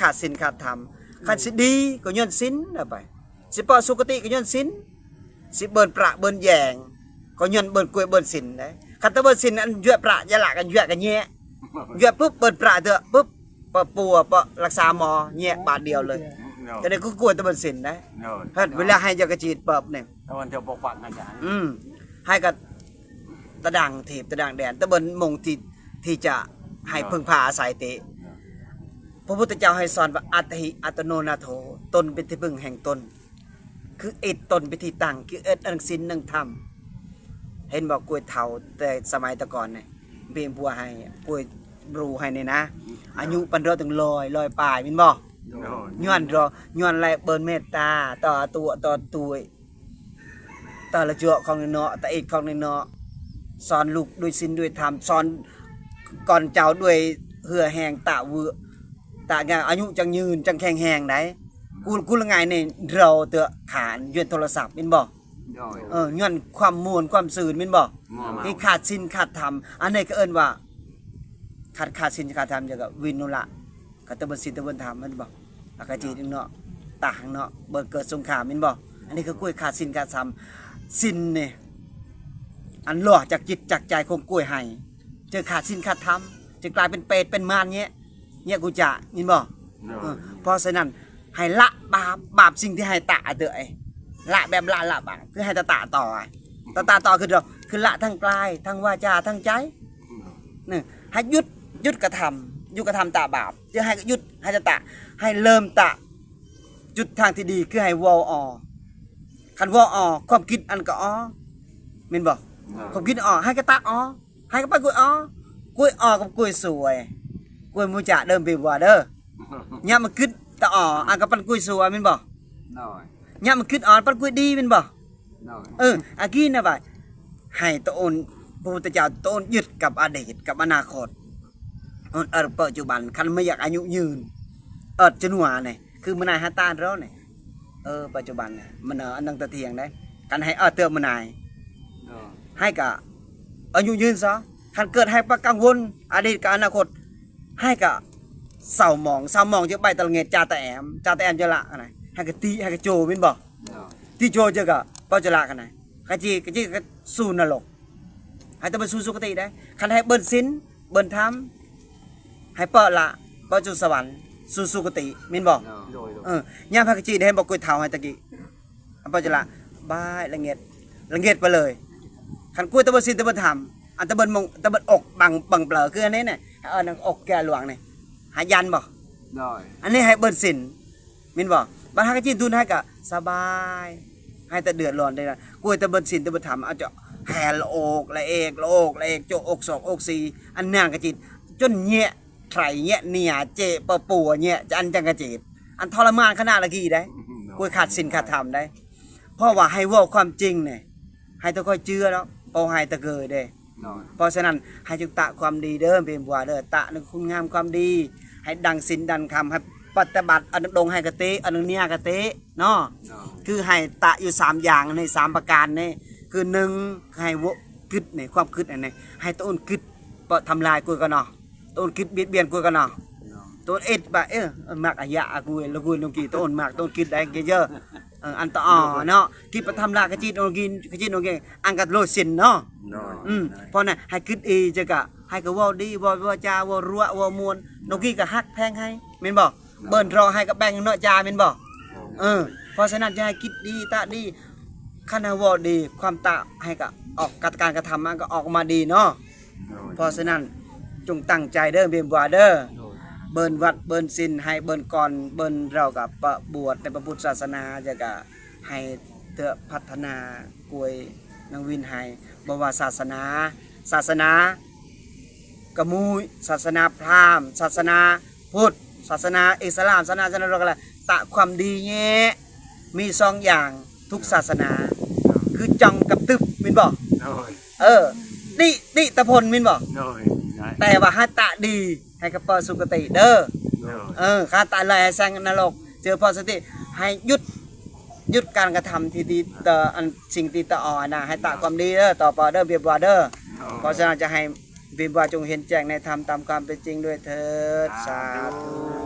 ขาดศีลขาดธรรมคันสิดีก็ย้อนศีลเอาไปสิปอสุคติก็ย้อนศีลสิเบิ่นประเบิ่นแยงก็ย้อนเบิ่นกล้วยเบิ่นศีลได้คันแตะเบิ่นศีลอันยั่วประอยะละกันยั่วกันแย่ยั่วปุ๊บเบิ่นประเถอะปุ๊บปะปัวปะรักษาหมอแย่บาทเดียวเลยจะได้ก็กลัวแตะเบิ่นศีลได้โน่นเฮ็ดเวลาให้เจ้ากระจีดเปิบเนี่ยตะวันเที่ยวปกปักอาจารย์อืมให้กับตะดังถีบตะดังแดนตะเบินมงที่ที่จะให้พึ่งพาอาศัยเตะ พระพุทธเจ้าให้สอนว่าอัตหิอัตโนนาโถตนเป็นที่พึ่งแห่งตน คือเอ็ดตนเป็นที่ตั้งคือเอ็ดอังสินนังธรรมเห็นบอกกล้วยเถาแต่สมัยตะก่อนเนี่ยเบียมบัวให้กล้วยบรูให้เนี่ยนะ อายุปันเราถึงลอยลอยปลายมินบอกย้อนรอย้อนแลเบิร์นเมตตาต่อตัวต่อตัวต่อละเจาะของเนาะแตะเอกของเนาะสอนลูกด้วยศีลด้วยธรรมสอนก่อนเจ้าด้วยเหือแหงตะเวอ ตะงานอายุจังยืนจังแข็งแหงไหนกูกูละไงนี่เราเตอะขานยืนโทรศัพท์แม่นบ่โน่นเออย้อนความม่วนความสื่นแม่นบ่มัวเมาที่ขาดศีลขาดธรรมอันนี้ก็เอิ้นว่าขาดขาดศีลขาดธรรมจะกับวินุละก็ตะบนศีลตะบนธรรมแมันบ่อากาจีนึงเนาะต่างเนาะเบิดเกิดสงครามแม่นบ่อันนี้คือกล้วยขาดศีลขาดธรรมศีลเนี่ยอันหล่อจากจิตจากใจของกล้วยให้เจอขาดศีลขาดธรรมจะกลายเป็นเปรตเป็นมารเงี้ย เนี่ยกูจะยินบ่โน่เออนเพราะฉะนั้นให้ละบาปบาปสิ่งที่ให้ตะเตอะไอ้ละแบบละละบาปคือให้ตะตะต่อไอ้ตะตะต่อคือเราคือละทั้งกายทั้งวาจาทั้งใจนี่ให้หยุดหยุดกระทำหยุดกระทำตะบาปจะให้หยุดให้ตะตะให้เริ่มตะจุดทางที่ดีคือให้วอออคันวอออความคิดอันก็อ๋อแม่นบอกความคิดอ๋อให้กระตะอ๋อให้กระไปกุยอ๋อกุยอ๋อกับกุยสวย กุยมูจะเดิมไปว่าเด้อ nhá mà cứt ta ở à cái pan cùi sùa mình bảo โน่น nhá mà cứt ở pan cùi đi mình bảo โน่น ừ à kia nè vậy hay ta ôn พระพุทธเจ้าตนยึดกับอดีตกับอนาคตเออเออปัจจุบันคันไม่อยากอายุยืน เออจนหัวเนี่ยคือมันนายฮาตานแล้วเนี่ยเออปัจจุบันเนี่ยมันเอออันนังตะเทียงได้กันให้เออเติมมันนายโน่นให้กับอายุยืนซะคันเกิดให้ประกังวลอดีตกับอนาคต ให้กับเศร้าหมองเศร้าหมองจะใบตะเงดจาตะแอมจาตะแอมจะละอะไรให้กับตีให้กับโจวินบอกโน่นที่โจจะกับเป้าจะละกันไหนกะจีกะจีก็สู้นรกให้ต้องไปสู้สุคติได้คันให้เบิ้นสินเบิ้นธรรมให้เปิดละเป้าจุสวรรค์สู่สุคติมินบอกโน่นเออย่างพระกะจีได้ให้บอกกุยเท้าให้ตะกี้อันเป้าจะละบายละเงียดละเงียดไปเลยคันกุยตะเบิ้นสินตะเบิ้นธรรม อันตะเบิ้นมงตะเบิ้นอกบังบังเปลือคืออันนี้เนี่ยให้เออนังอกแก่หลวงเนี่ยหายันบอกโน่นอันนี้ให้เบิดสินมินบอกบางฮักก็จีนทุนให้กะสบาย ให้แต่เดือดร้อนได้นะกล้วยแต่เบิดสินแต่เบิดถามเอาจะแห่ละโอกละเอกละโอกละเอกโจอกสองอกสีอันนางกะจีนจนเนี้ยไถเนี้ยเนียเจปะปัวเนี้ยจะอันจังกะจีนอันทรมานขนาดละกี่ได้กล้วยขาดสินขาดธรรมได้เพราะว่าให้เว่าความจริงเนี่ยให้ตะค่อยเชื่อแล้วเปาให้ตะเกยเด้โน่น เพราะฉะนั้นให้จึงตะความดีเด้อเป็นบัวเด้อตะนึงคุณงามความดี ให้ดังสินดังคำให้ปฏิบัติอันนั้นดงให้กะเตอันนึงเนี่ยกะเตเนาะโน่นคือให้ตะอยู่สามอย่างในสามประการนี่คือหนึ่งให้วกึดนี่ความกึดอันนี้ให้ต้นกึดปะทำลายกูกันเนาะต้นกึดเบียดเบียนกูกันเนาะโน่นต้นเอ็ดบะเออมักอายะกูละกูลงกี่ต้นมักต้นกึดได้เกเยอะเอออันตะอ่อเนาะกิปะทำลายกะจิตโนกินกะจิตโนกินอันกัดโลสินเนาะโน่นอืมเพราะน่ะให้คิดอีจะกะให้ก็เว่าดีเว่าเว่าจาเว่ารัวเว่ามวนนกี้ก็ฮักแพงให้แม่นบ่เบิ่นรอให้ก็แบ่งเนาะจาแม่นบ่เออเพราะฉะนั้นจะให้คิดดีตะดีคันให้เว้าดีความตะให้ก็ออกการกระทำมันก็ออกมาดีเนาะเพราะฉะนั้นจงตั้งใจเด้อเบียมบัวเด้อ เบิ่นวัดเบิ่นศีลให้เบิ่นก่อนเบิ่นเรากับประบวชในพระพุทธศาสนาจะกะให้เตอพัฒนากวยนางวินให้บ่ว่าศาสนา ศาสนากะมูยศาสนาพราหมณ์ ศาสนาพุทธศาสนาอิสลามศาสนาศาสนาอะไรตะความดีแง่มีสองอย่างทุกศาสนา คือจังกับตึบมินบอกโน่นเออนินิตะพลมินบอกโน่นแต่ว่าให้ตะดี ให้กับเปิดสุคติเด้อโน่นเออข้าตะเลยให้แซงนรก เจอพอสติให้หยุดหยุดการกระทำที่ดีต่ออันสิ่งที่ตะอ่อนนะให้ตะความดีเด้อต่อไปเด้อเบียบว่าเด้อเพราะฉะนั้นจะให้บิบว่าจงเห็นแจ้งในธรรมตามความเป็นจริงด้วยเถิดสาธุ